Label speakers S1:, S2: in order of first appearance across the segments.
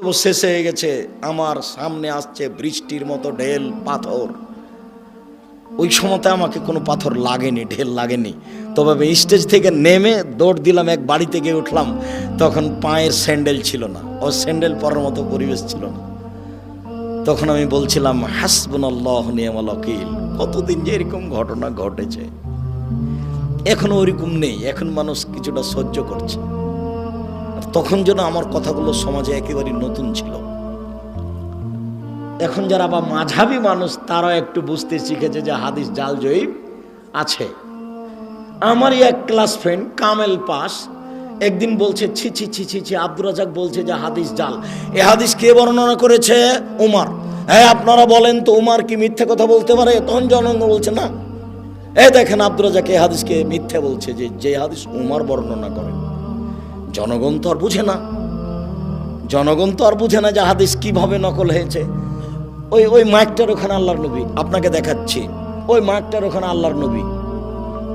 S1: তো শেষ হয়ে গেছে। আমার সামনে আসছে বৃষ্টির মতো ঢেল পাথর। ওই সময়তে আমাকে কোনো পাথর লাগেনি, ঢেল লাগেনি। তবে আমি স্টেজ থেকে নেমে দৌড় দিলাম, এক বাড়িতে গিয়ে উঠলাম। তখন পায়ের স্যান্ডেল ছিল না, ও স্যান্ডেল পরার মতো পরিবেশ ছিল না। তখন আমি বলছিলাম হাসবুন আল্লাহ নিয়ামাল ওকিল কতদিন যে এরকম ঘটনা ঘটেছে? এখন ওরকম নেই, এখন মানুষ কিছুটা সহ্য করছে। তখন যেন আমার কথাগুলো সমাজে একেবারে নতুন ছিল। এখন যারা বা মাঝাবি মানুষ তারা একটু বুঝতে শিখেছে যে হাদিস জাল জয়ীব আছে। আমারই এক ক্লাস ফ্রেন্ড, কামেল পাস, একদিন বলছে, ছি ছি ছি ছি ছি, আব্দুর রাজাক বলছে যে হাদিস জাল। এ হাদিস কে বর্ণনা করেছে? উমার। হ্যাঁ আপনারা বলেন তো উমার কি মিথ্যে কথা বলতে পারে? তখন জনগণ বলছে, না। এই দেখেন আব্দুর রাজাক এ হাদিসকে মিথ্যে বলছে যে যে হাদিস উমার বর্ণনা করেন। জনগণ তো আর বুঝে না। জনগণ তো আর বুঝে না যে হাদিস কীভাবে নকল হয়েছে। ওই ওই মাইকটার ওখানে আল্লাহর নবী, আপনাকে দেখাচ্ছি। ওই মাইকটার ওখানে আল্লাহর নবী।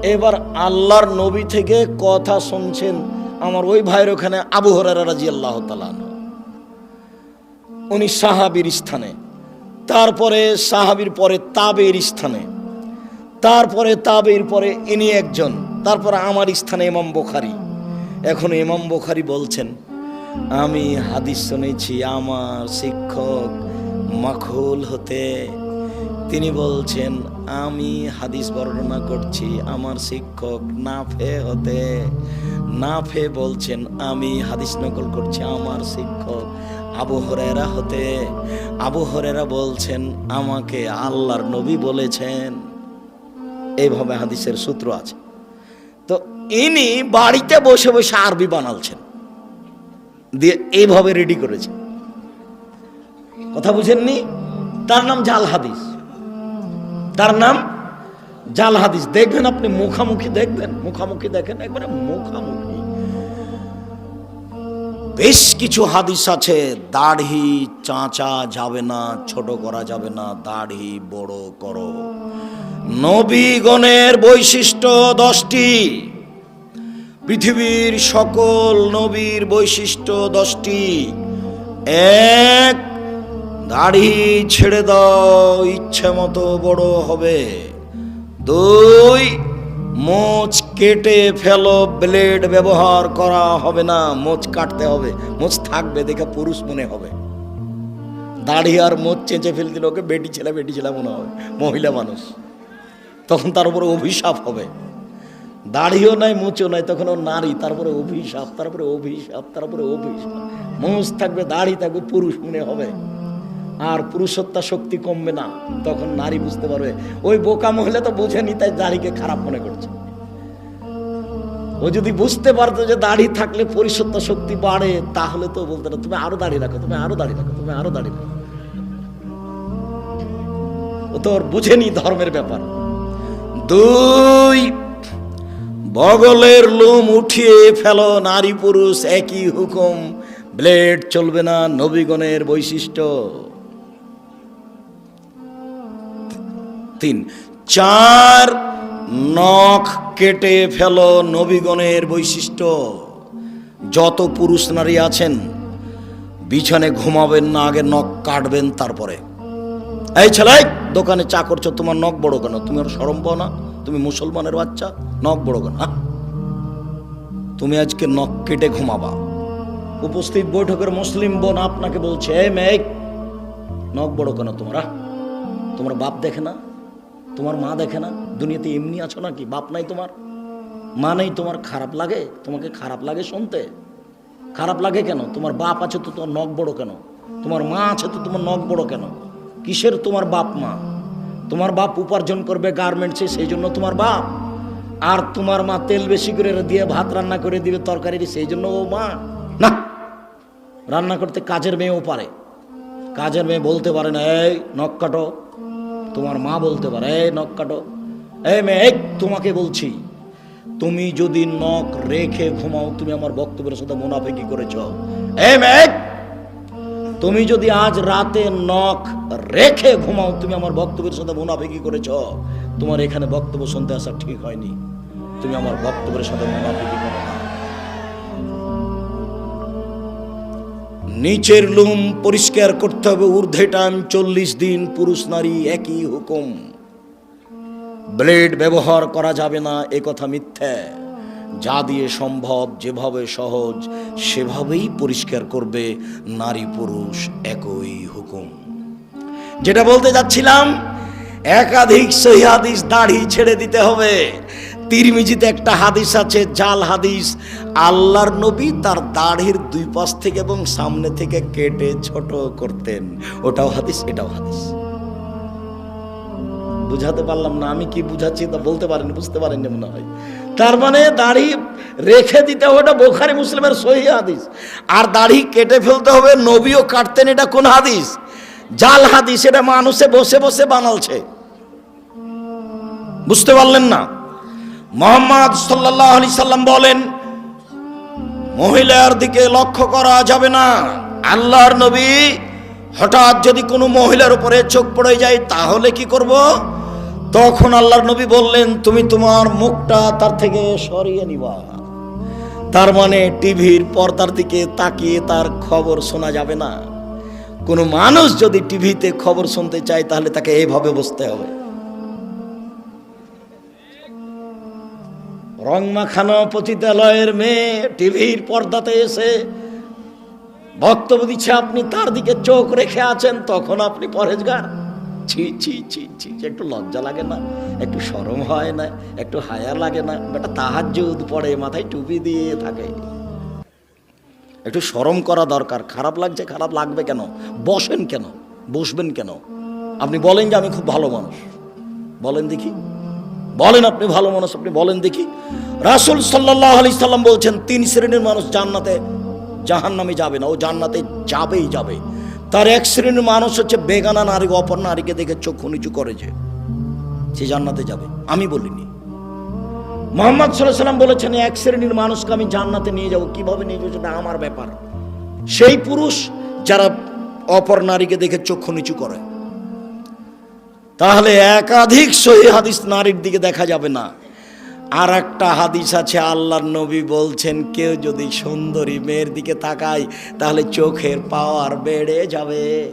S1: এবার আল্লাহর নবী থেকে কথা শুনছেন আমার ওই ভাইয়ের ওখানে আবু হরারা রাজি আল্লাহ উনি সাহাবির স্থানে। তারপরে সাহাবির পরে তাবের স্থানে। তারপরে তাবের পরে ইনি একজন। তারপরে আমার স্থানে ইমাম বোখারি। এখন ইমাম বোখারি বলছেন, আমি হাদিস শুনেছি, আমার শিক্ষক মাখুল হতে। তিনি বলছেন, আমি হাদিস বর্ণনা করছি, আমার শিক্ষক নাফে হতে। নাফে বলছেন, আমি হাদিস নকল করছি, আমার শিক্ষক আবু হরেরা হতে। আবু হরেরা বলছেন, আমাকে আল্লাহর নবী বলেছেন। এইভাবে হাদিসের সূত্র আছে। ইনি বাড়িতে বসে বসে আরবি বানালছেন। দিয়ে এইভাবে রেডি করেছেন। কথা বুঝেননি? তার নাম জাল হাদিস। তার নাম জাল হাদিস। দেখবেন আপনি মুখামুখি দেখবেন, মুখামুখি দেখেন, একবারে মুখামুখি। বেশ কিছু হাদিস আছে, দাড়ি চাঁচা যাবে না, ছোট করা যাবে না, দাড়ি বড় করো। নবীগণের বৈশিষ্ট্য দশটি। পৃথিবীর সকল নবীর বৈশিষ্ট্য দশটি। এক, দাড়ি ছেড়ে দাও, ইচ্ছে মতো বড় হবে। দুই, মোচ কেটে ফেলো, ব্লেড ব্যবহার করা হবে না, মোচ কাটতে হবে, মোচ থাকবে, দেখে পুরুষ মনে হবে। দাড়ি আর মোচ চেঁচে ফেল দিলে ওকে বেটি ছেলে বেটি ছেলে মনে হবে, মহিলা মানুষ। তখন তার উপরে অভিশাপ হবে। দাড়িও নাই মুচও নাই, তখন ও নারী, তারপরে অভিশাপ তারপরে অভিশাপ তারপরে অভিশাপ। মুছ থাকবে, দাড়ি থাকবে, পুরুষ মনে হবে। আর পুরুষত্বা শক্তি কমবে না, তখন নারী বুঝতে পারবে। ওই বোকা মহিলা তো বোঝেনি তাই দাড়িকে খারাপ মনে করছে। ও যদি বুঝতে পারতো যে দাড়ি থাকলে পরিসত্তা শক্তি বাড়ে, তাহলে তো বলতে না, তুমি আরও দাড়ি রাখো, তুমি আরও দাড়ি রাখো, তুমি আরও দাড়ি রাখো। ও তো ওর বুঝেনি ধর্মের ব্যাপার। দুই বগলের লোম উঠিয়ে ফেলো, নারী পুরুষ একই হুকুম। ব্লেড চলবে না নবীগণের বৈশিষ্ট্য। তিন, চার নখ কেটে ফেলো নবীগণের বৈশিষ্ট্য। যত পুরুষ নারী আছেন, বিছানে ঘুমাবেন না, আগে নখ কাটবেন তারপরে। এই ছেলে দোকানে চা করছ, তোমার নখ বড় কেন? তুমি আর সরম না? তুমি মুসলমানের বাচ্চা, নখ বড় হ্যাঁ? তুমি আজকে নখ কেটে ঘুমাবা। উপস্থিত বৈঠকের মুসলিম বোন আপনাকে বলছে এ মেয়ে, নখ বড় কেন তোমরা তোমার বাপ দেখে না? তোমার মা দেখে না? দুনিয়াতে এমনি আছো নাকি? বাপ নাই তোমার? মা নেই তোমার? খারাপ লাগে? তোমাকে খারাপ লাগে শুনতে? খারাপ লাগে কেন? তোমার বাপ আছে তো তোমার নখ বড় কেন? তোমার মা আছে তো তোমার নখ বড় কেন? কিসের তোমার বাপ মা? তোমার বাপ উপার্জন করবে গার্মেন্টসে সেই জন্য তোমার বাপ। আর তোমার মা তেল বেশি করে দিয়ে ভাত রান্না করে দিবে তরকারি সেই জন্য ও মা। না, রান্না করতে কাজের মেয়েও পারে। কাজের মেয়ে বলতে পারে না, এই, নখ কাটো। তোমার মা বলতে পারে, এই, নখ কাটো। এই মেয়ে, এই, তোমাকে বলছি, তুমি যদি নখ রেখে ঘুমাও, তুমি আমার বক্তব্যের সাথে মুনাফেকি করেছ। এই মেয়ে তুমি যদি আজ রাতে নখ রেখে ঘুমাও, তুমি আমার বক্তব্যের সাথে মুনাফিকি করেছ, তোমার এখানে বক্তব্য শুনতে আসা ঠিক হয়নি। তুমি আমার বক্তব্যের সাথে মুনাফিকি করো নিচের লুম পরিষ্কার করতে হবে, ঊর্ধ্বে টাইম চল্লিশ দিন পুরুষ নারী একই হুকুম। ব্লেড ব্যবহার করা যাবে না, এ কথা মিথ্যা। যা দিয়ে সম্ভব, যেভাবে সহজ, সেভাবেই পরিষ্কার করবে নারী পুরুষ একই হুকুম। যেটা বলতে যাচ্ছিলাম, একাধিক সহি হাদিস দাড়ি ছেড়ে দিতে হবে। তিরমিজিতে একটা হাদিস আছে, জাল হাদিস, আল্লাহর নবী তার দাড়ির দুই পাশ থেকে এবং সামনে থেকে কেটে ছোট করতেন। ওটাও হাদিস, এটাও হাদিস। বুঝাতে পারলাম না, আমি কি বুঝাচ্ছি তা বলতে পারেন, বুঝতে পারেন মনে হয়। তার মানে দাড়ি রেখে দিতে হবে, এটা বোখারি মুসলিমের সহি হাদিস। আর দাড়ি কেটে ফেলতে হবে, নবীও কাটতেন এটা কোন হাদিস? জাল হাদিস, এটা মানুষে বসে বসে বানালছে। বুঝতে পারলেন না? মোহাম্মদ সাল্লাহ আলি সাল্লাম বলেন, মহিলার দিকে লক্ষ্য করা যাবে না। আল্লাহর নবী হঠাৎ যদি কোনো মহিলার উপরে চোখ পড়ে যায়, তাহলে কি করব? তখন আল্লাহর নবী বললেন, তুমি তোমার মুখটা তার থেকে সরিয়ে নিবা। তার মানে টিভির পর্দার দিকে তাকিয়ে তার খবর শোনা যাবে না। কোনো মানুষ যদি টিভিতে খবর শুনতে চায়, তাহলে তাকে এইভাবে বসতে হবে। রং মাখানো পতিতালয়ের মেয়ে টিভির পর্দাতে এসে বক্তব্য দিচ্ছে আপনি, তার দিকে চোখ রেখে আছেন, তখন আপনি পরেজগার ছি ছি ছি ছি একটু লজ্জা লাগে না, একটু সরম হয় না, একটু হায়া লাগে না, বেটা তাহার যুদ পড়ে, মাথায় টুপি দিয়ে থাকে। একটু সরম করা দরকার, খারাপ লাগছে, খারাপ লাগবে কেন? বসেন কেন? বসবেন কেন? আপনি বলেন যে আমি খুব ভালো মানুষ। বলেন দেখি। বলেন আপনি ভালো মানুষ, আপনি বলেন দেখি। রাসুল সাল্লাহ আলি সাল্লাম বলছেন, তিন শ্রেণির মানুষ জান্নাতে জাহান নামে যাবে না, ও জান্নাতে যাবেই যাবে। তার এক শ্রেণির মানুষ হচ্ছে বেগানা নারী অপর নারীকে দেখে চক্ষু নিচু করে যে, সে জান্নাতে যাবে। আমি বলিনি। মোহাম্মদ সাল্লাম বলেছেন, এক শ্রেণির মানুষকে আমি জান্নাতে নিয়ে যাব। কীভাবে নিয়ে যাব সেটা আমার ব্যাপার। সেই পুরুষ যারা অপর নারীকে দেখে চক্ষু নিচু করে, তাহলে একাধিক সহি হাদিস নারীর দিকে দেখা যাবে না। আর একটা হাদিস আছে, আল্লাহর নবী বলছেন, কেউ যদি সুন্দরী মেয়ের দিকে তাকায়, তাহলে চোখের পাওয়ার বেড়ে যাবে।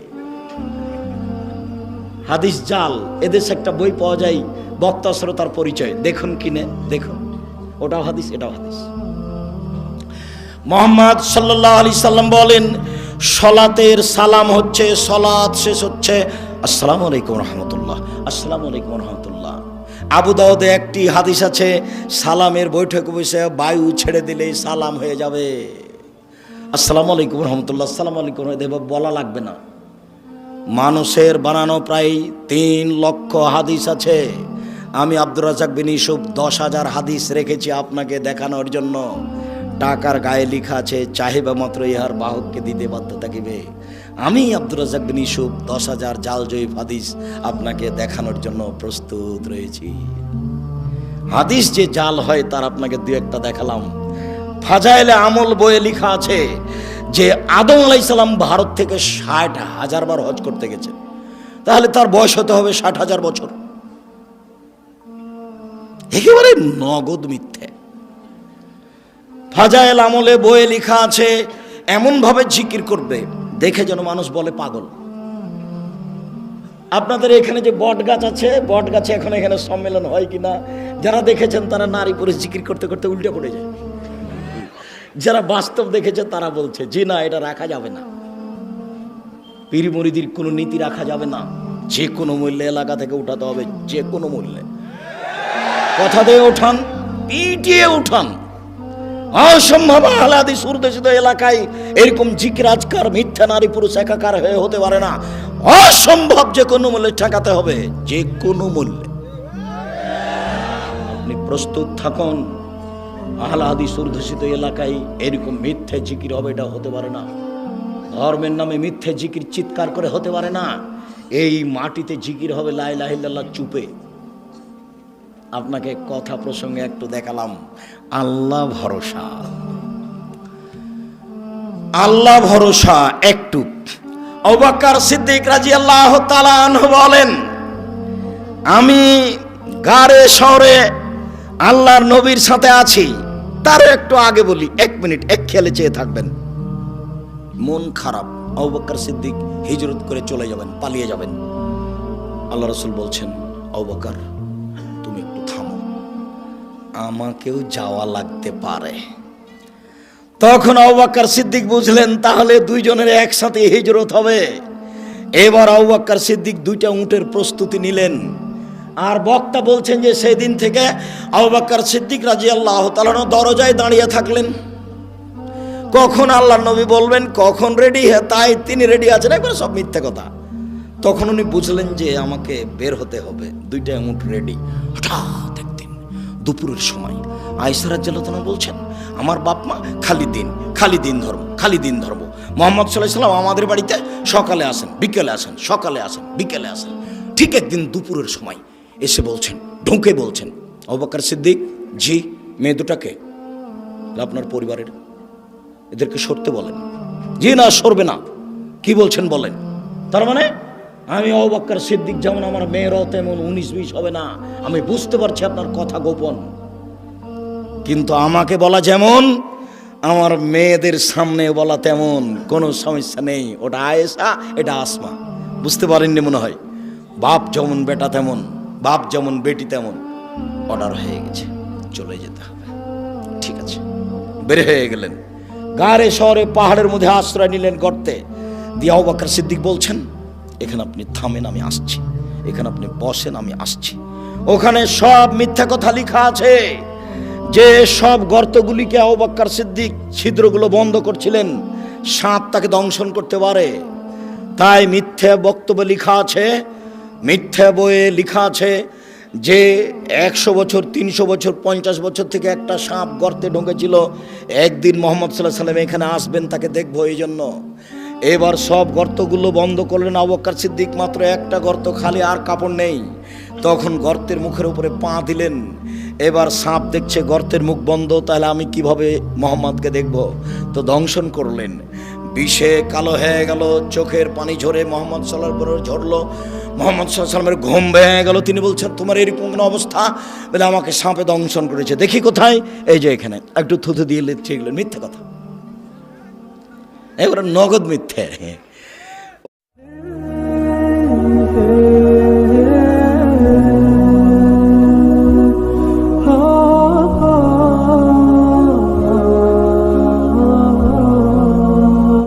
S1: হাদিস জাল, এদেশে একটা বই পাওয়া যায়, বক্তা শ্রোতার পরিচয়। দেখুন কিনে, দেখুন। ওটাও হাদিস, এটাও হাদিস। মোহাম্মদ সাল্লাহ আলি সাল্লাম বলেন, সলাতের সালাম হচ্ছে, সলাৎ শেষ হচ্ছে। আসসালামু আলাইকুম রহমতুল্লাহ। আসসালামু আলাইকুম রহমতুল্লাহ। আবু দাউদে একটি হাদিস আছে, সালামের বৈঠক বসে বায়ু ছেড়ে দিলেই সালাম হয়ে যাবে। আসসালামু আলাইকুম রহমতুল্লাহ, আসসালামু আলাইকুম এভাবে বলা লাগবে না। মানুষের বানানো প্রায় তিন লক্ষ হাদিস আছে। আমি আব্দুর রাজাক বিন ইসুফ দশ হাজার হাদিস রেখেছি আপনাকে দেখানোর জন্য। টাকার গায়ে লিখা আছে, চাহিবা মাত্র ইহার বাহককে দিতে বাধ্য থাকিবে। আমি আব্দুর রাজাক বিন ইসুফ দশ হাজার জাল জয়ীফ হাদিস আপনাকে দেখানোর জন্য প্রস্তুত রয়েছি। হাদিস যে জাল হয়, তার আপনাকে দু একটা দেখালাম। ফাজাইলে আমল বইয়ে লেখা আছে যে আদম আলাইসাল্লাম ভারত থেকে ষাট হাজার বার হজ করতে গেছে তাহলে তার বয়স হতে হবে ষাট হাজার বছর। একেবারে নগদ মিথ্যে। ফাজাইল আমলে বইয়ে লেখা আছে, এমনভাবে জিকির করবে দেখে যেন মানুষ বলে পাগল। আপনাদের এখানে যে বট গাছ আছে, বট গাছে এখন এখানে সম্মেলন হয় কিনা, যারা দেখেছেন তারা নারী পুরুষ জিকির করতে করতে উল্টে পড়ে যায়। যারা বাস্তব দেখেছে তারা বলছে যে না, এটা রাখা যাবে না। পীর মুরিদির কোনো নীতি রাখা যাবে না। যে কোনো মূল্যে এলাকা থেকে উঠাতে হবে, যে কোনো মূল্যে। কথা দিয়ে ওঠান পিটিয়ে উঠান। অসম্ভব আহ্লাদি সুরদেশিত এলাকায় এরকম জিকরাজকার, মিথ্যা নারী পুরুষ একাকার হয়ে হতে পারে না। অসম্ভব যে কোনো মূল্যে ঠেকাতে হবে, যে কোনো মূল্যে। আপনি প্রস্তুত থাকুন, আহ্লাদি সুরদূষিত এলাকায় এরকম মিথ্যে জিকির হবে, এটা হতে পারে না। ধর্মের নামে মিথ্যে জিকির চিৎকার করে হতে পারে না। এই মাটিতে জিকির হবে লাই লাহিল্লাহ চুপে। আপনাকে কথা প্রসঙ্গে একটু দেখালাম। আল্লাহ ভরসা। আল্লাহ ভরসা একটু। অবাক্কার সিদ্দিক রাজি আল্লাহ বলেন, আমি গাড়ে শহরে আল্লাহর নবীর সাথে আছি। তারও একটু আগে বলি, এক মিনিট, এক খেয়ালে চেয়ে থাকবেন। মন খারাপ, আবু বকর সিদ্দিক হিজরত করে চলে যাবেন, পালিয়ে যাবেন। আল্লাহ রসুল বলছেন, আবু আমাকেও যাওয়া লাগতে পারে। তখন আউবাক্কার সিদ্দিক বুঝলেন, তাহলে দুইজনের একসাথে হিজরত হবে। এবার আউবাক্কার সিদ্দিক দুইটা উটের প্রস্তুতি নিলেন। আর বক্তা বলছেন যে সেই দিন থেকে আউবাক্কার সিদ্দিক রাজি আল্লাহ তালানো দরজায় দাঁড়িয়ে থাকলেন। কখন আল্লাহ নবী বলবেন, কখন রেডি হ্যাঁ তাই তিনি রেডি আছেন, একবার সব মিথ্যে কথা। তখন উনি বুঝলেন যে, আমাকে বের হতে হবে। দুইটা উট রেডি হঠাৎ দুপুরের সময়। আয়সারাজ জালাতনা বলছেন, আমার বাপ মা খালি দিন খালি দিন ধর্ম, খালি দিন ধর্ম। মোহাম্মদ সাল্লাহ সাল্লাম আমাদের বাড়িতে সকালে আসেন, বিকেলে আসেন, সকালে আসেন, বিকেলে আসেন। ঠিক একদিন দুপুরের সময় এসে বলছেন, ঢুকে বলছেন অবাকার সিদ্দিক, জি, মেয়ে দুটাকে, আপনার পরিবারের, এদেরকে সরতে বলেন। জি না, সরবে না। কি বলছেন বলেন? তার মানে আমি অবাক্কার সিদ্দিক, যেমন আমার মেয়েরাও তেমন উনিশ বিশ হবে না। আমি বুঝতে পারছি আপনার কথা গোপন। কিন্তু আমাকে বলা যেমন, আমার মেয়েদের সামনে বলা তেমন কোনো সমস্যা নেই। ওটা আয়েসা এটা আসমা। বুঝতে পারেননি মনে হয়? বাপ যেমন বেটা তেমন, বাপ যেমন বেটি তেমন অর্ডার হয়ে গেছে। চলে যেতে হবে। ঠিক আছে। বের হয়ে গেলেন। গাড়ে শহরে পাহাড়ের মধ্যে আশ্রয় নিলেন গর্তে। দিয়াও বাকর সিদ্দিক বলছেন এখানে আপনি থামেন, আমি আসছি। এখানে আপনি বসেন, আমি আসছি। ওখানে সব মিথ্যা কথা লেখা আছে। যে সব গর্তগুলিকে আবাক্কার সিদ্দিক ছিদ্রগুলো বন্ধ করছিলেন, সাপ তাকে দংশন করতে পারে। তাই মিথ্যা বক্তব্য লেখা আছে, মিথ্যা বইয়ে লেখা আছে যে একশো বছর, তিনশো বছর, পঞ্চাশ বছর থেকে একটা সাপ গর্তে ঢুকেছিল। একদিন মোহাম্মদ সাল্লাহ সাল্লাম এখানে আসবেন, তাকে দেখব। এই জন্য এবার সব গর্তগুলো বন্ধ করলেন আবক্কার সিদ্দিক, মাত্র একটা গর্ত খালি আর কাপড় নেই। তখন গর্তের মুখের উপরে পা দিলেন। এবার সাপ দেখছে গর্তের মুখ বন্ধ, তাহলে আমি কীভাবে মোহাম্মদকে দেখব? তো দংশন করলেন। বিষে কালো হয়ে গেল, চোখের পানি ঝরে মোহাম্মদ উপরে ঝরলো। মোহাম্মদ সাল্লাহ সাল্লামের ঘুম ভেঙে গেল। তিনি বলছেন, তোমার এরকম অবস্থা বলে আমাকে সাপে দংশন করেছে। দেখি কোথায়? এই যে এখানে, একটু থুথু দিয়ে লিখছে এগুলো মিথ্যে কথা। এবারে নগদ মিথ্যে।